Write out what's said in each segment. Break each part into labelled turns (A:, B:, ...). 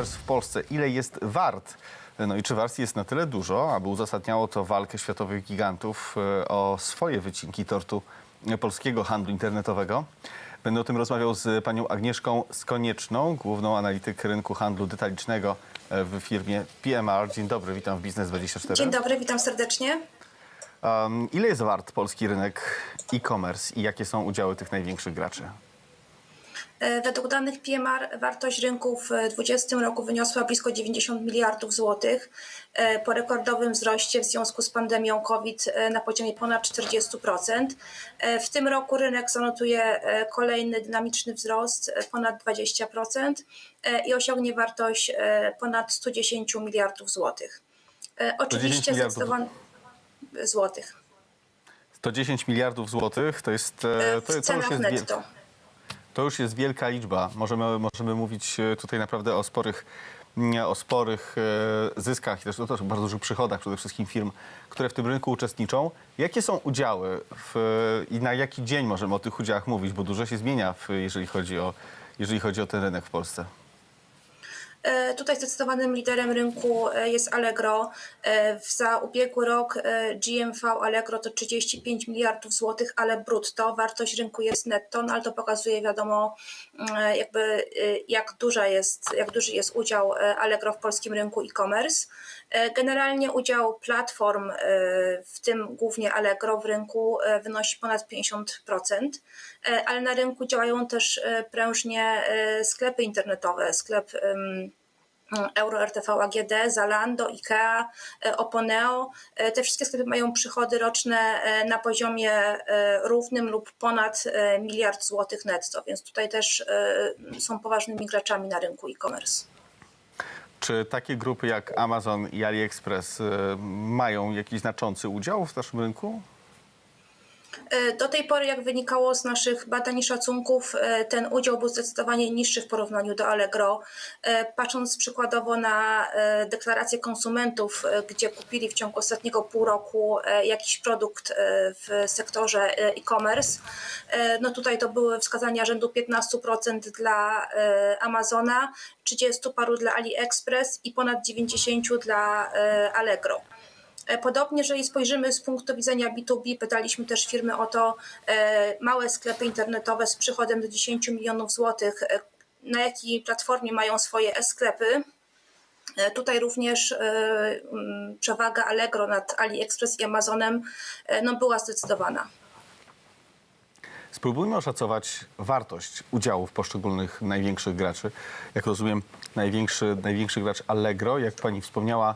A: e-commerce w Polsce. Ile jest wart? No i czy wart jest na tyle dużo, aby uzasadniało to walkę światowych gigantów e, o swoje wycinki tortu polskiego handlu internetowego? Będę o tym rozmawiał z panią Agnieszką Skonieczną, główną analityk rynku handlu detalicznego e, w firmie PMR. Dzień dobry, witam w Biznes24.
B: Dzień dobry, witam serdecznie.
A: Um, ile jest wart polski rynek e-commerce i jakie są udziały tych największych graczy?
B: E, Według danych PMR wartość rynku w 2020 roku wyniosła blisko 90 miliardów złotych e, po rekordowym wzroście w związku z pandemią COVID e, na poziomie ponad 40%. E, W tym roku rynek zanotuje kolejny dynamiczny wzrost ponad 20% e, i osiągnie wartość ponad 110 miliardów złotych. Oczywiście zdecydowanie złotych.
A: 110 miliardów złotych to jest, to,
B: W
A: to, wiel-
B: netto.
A: To już jest wielka liczba. Możemy, możemy mówić e, tutaj naprawdę o sporych, nie, o sporych e, zyskach i też, o też bardzo dużych przychodach przede wszystkim firm, które w tym rynku uczestniczą. Jakie są udziały w, i na jaki dzień możemy o tych udziałach mówić, bo dużo się zmienia, w, jeżeli, chodzi o, jeżeli chodzi o ten rynek w Polsce.
B: E, Tutaj zdecydowanym liderem rynku e, jest Allegro. E, Za ubiegły rok GMV Allegro to 35 miliardów złotych, ale brutto. Wartość rynku jest netto, no ale to pokazuje wiadomo mm, jakby jak, duża jest, jak duży jest udział Allegro w polskim rynku e-commerce. Generalnie udział platform, w tym głównie Allegro w rynku wynosi ponad 50%, e, ale na rynku działają też prężnie sklepy internetowe, sklep Euro RTV AGD, Zalando, IKEA, e, Oponeo. E, Te wszystkie sklepy mają przychody roczne e, na poziomie równym lub ponad miliard złotych netto, więc tutaj też są poważnymi graczami na rynku e-commerce.
A: Czy takie grupy jak Amazon i AliExpress mają jakiś znaczący udział w naszym rynku?
B: E, Do tej pory, jak wynikało z naszych badań i szacunków, e, ten udział był zdecydowanie niższy w porównaniu do Allegro. E, Patrząc przykładowo na deklaracje konsumentów, gdzie kupili w ciągu ostatniego pół roku jakiś produkt w sektorze e-commerce, no tutaj to były wskazania rzędu 15% dla Amazona, 30 paru dla AliExpress i ponad 90 dla Allegro. E, Podobnie, jeżeli spojrzymy z punktu widzenia B2B, pytaliśmy też firmy o to, e, małe sklepy internetowe z przychodem do 10 milionów złotych, e, na jakiej platformie mają swoje e-sklepy. Tutaj również mm, przewaga Allegro nad AliExpress i Amazonem no, była zdecydowana.
A: Spróbujmy oszacować wartość udziałów poszczególnych największych graczy. Jak rozumiem, największy, największy gracz Allegro, jak pani wspomniała,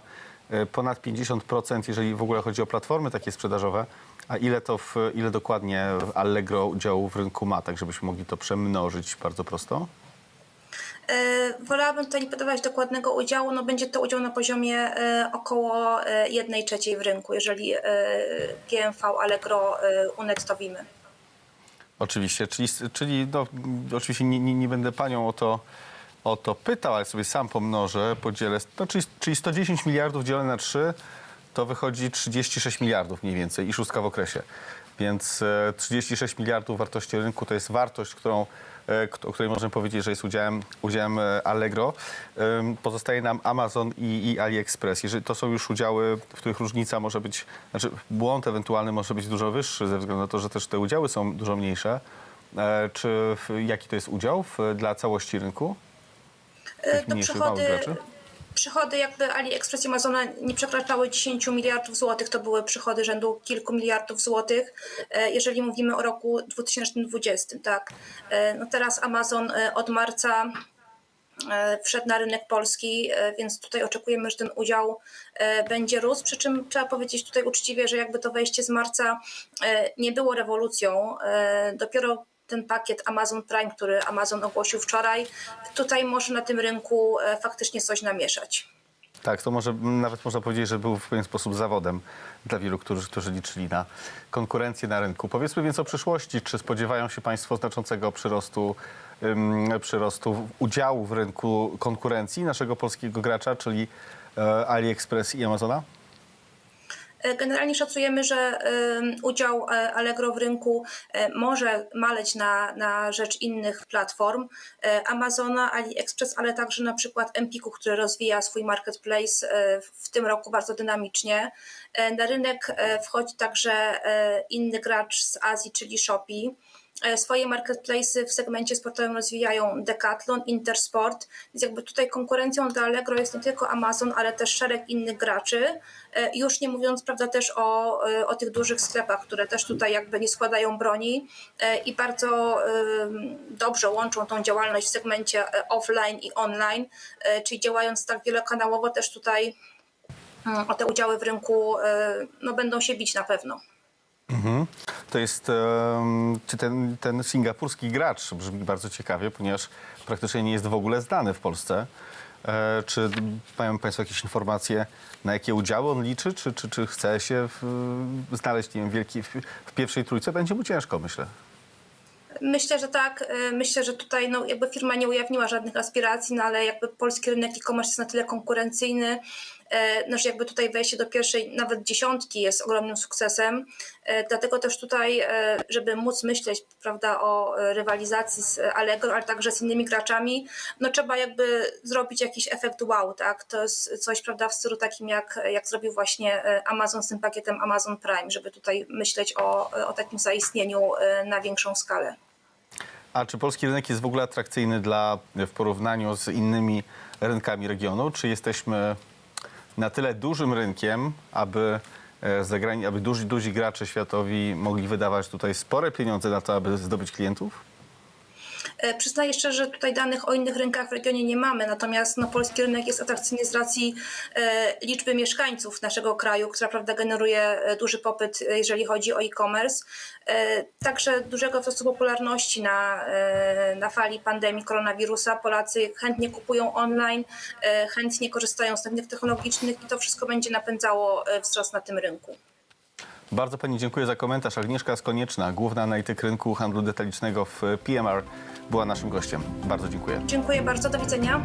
A: ponad 50%, jeżeli w ogóle chodzi o platformy takie sprzedażowe. A ile to, w, ile dokładnie Allegro udziału w rynku ma, tak żebyśmy mogli to przemnożyć bardzo prosto?
B: E, Wolałabym tutaj nie podawać dokładnego udziału, no będzie to udział na poziomie e, około e, 1 trzeciej w rynku, jeżeli e, GMV Allegro e, unettowimy.
A: Oczywiście, czyli, czyli no, oczywiście nie, nie, nie będę panią o to, o to pytał, ale sobie sam pomnożę, podzielę, no, czyli, czyli 110 miliardów dzielone na 3 to wychodzi 36 miliardów mniej więcej i szóstka w okresie. Więc e, 36 miliardów wartości rynku to jest wartość, którą, e, o której możemy powiedzieć, że jest udziałem, udziałem e, Allegro. Pozostaje nam Amazon i, i AliExpress. Jeżeli to są już udziały, w których różnica może być, znaczy błąd ewentualny może być dużo wyższy ze względu na to, że też te udziały są dużo mniejsze. E, Czy jaki to jest udział w, dla całości rynku?
B: E, To przychody, przychody jakby AliExpress i Amazona nie przekraczały 10 miliardów złotych, to były przychody rzędu kilku miliardów złotych, e, jeżeli mówimy o roku 2020, tak. E, No teraz Amazon od marca wszedł na rynek polski, więc tutaj oczekujemy, że ten udział będzie rósł. Przy czym trzeba powiedzieć tutaj uczciwie, że jakby to wejście z marca nie było rewolucją. Dopiero ten pakiet Amazon Prime, który Amazon ogłosił wczoraj, tutaj może na tym rynku e, faktycznie coś namieszać.
A: Tak, to może nawet można powiedzieć, że był w pewien sposób zawodem dla wielu, którzy, którzy liczyli na konkurencję na rynku. Powiedzmy więc o przyszłości. Czy spodziewają się Państwo znaczącego przyrostu, przyrostu udziału w rynku konkurencji naszego polskiego gracza, czyli e, AliExpress i Amazona?
B: E, Generalnie szacujemy, że udział e, Allegro w rynku e, może maleć na, na rzecz innych platform, Amazona, AliExpress, ale także na przykład Empiku, który rozwija swój marketplace w tym roku bardzo dynamicznie. Na rynek wchodzi także inny gracz z Azji, czyli Shopee. E, Swoje marketplace'y w segmencie sportowym rozwijają Decathlon, Intersport, więc jakby tutaj konkurencją dla Allegro jest nie tylko Amazon, ale też szereg innych graczy. E, Już nie mówiąc, prawda, też o, e, o tych dużych sklepach, które też tutaj jakby nie składają broni i bardzo dobrze łączą tą działalność w segmencie offline i online, czyli działając tak wielokanałowo też tutaj mm, o te udziały w rynku no, będą się bić na pewno.
A: To jest czy ten, ten singapurski gracz brzmi bardzo ciekawie, ponieważ praktycznie nie jest w ogóle znany w Polsce. E, czy mają Państwo jakieś informacje, na jakie udziały on liczy? Czy, czy, czy chce się w, znaleźć nie wiem, wielki, w, w pierwszej trójce? Będzie mu ciężko, myślę.
B: Myślę, że tak. E, Myślę, że tutaj no, jakby firma nie ujawniła żadnych aspiracji, no ale jakby polski rynek e-commerce jest na tyle konkurencyjny, że jakby tutaj wejście do pierwszej, nawet dziesiątki jest ogromnym sukcesem. E, Dlatego też tutaj, e, żeby móc myśleć prawda, o rywalizacji z Allegro, ale także z innymi graczami, no trzeba jakby zrobić jakiś efekt wow, tak? To jest coś, prawda, w stylu takim jak, jak zrobił właśnie Amazon z tym pakietem Amazon Prime, żeby tutaj myśleć o, o takim zaistnieniu na większą skalę.
A: A czy polski rynek jest w ogóle atrakcyjny dla, w porównaniu z innymi rynkami regionu? Czy jesteśmy na tyle dużym rynkiem, aby, e, zagrani- aby duzi, duzi gracze światowi mogli wydawać tutaj spore pieniądze na to, aby zdobyć klientów?
B: E, Przyznaję szczerze, że tutaj danych o innych rynkach w regionie nie mamy, natomiast no, polski rynek jest atrakcyjny z racji e, liczby mieszkańców naszego kraju, która prawda, generuje e, duży popyt, jeżeli chodzi o e-commerce. Także dużego wzrostu popularności na, na fali pandemii koronawirusa. Polacy chętnie kupują online, chętnie korzystają z nowych technologicznych i to wszystko będzie napędzało wzrost na tym rynku.
A: Bardzo Pani dziękuję za komentarz. Agnieszka Skonieczna, główna analityk rynku handlu detalicznego w PMR, była naszym gościem. Bardzo dziękuję.
B: Dziękuję bardzo, do widzenia.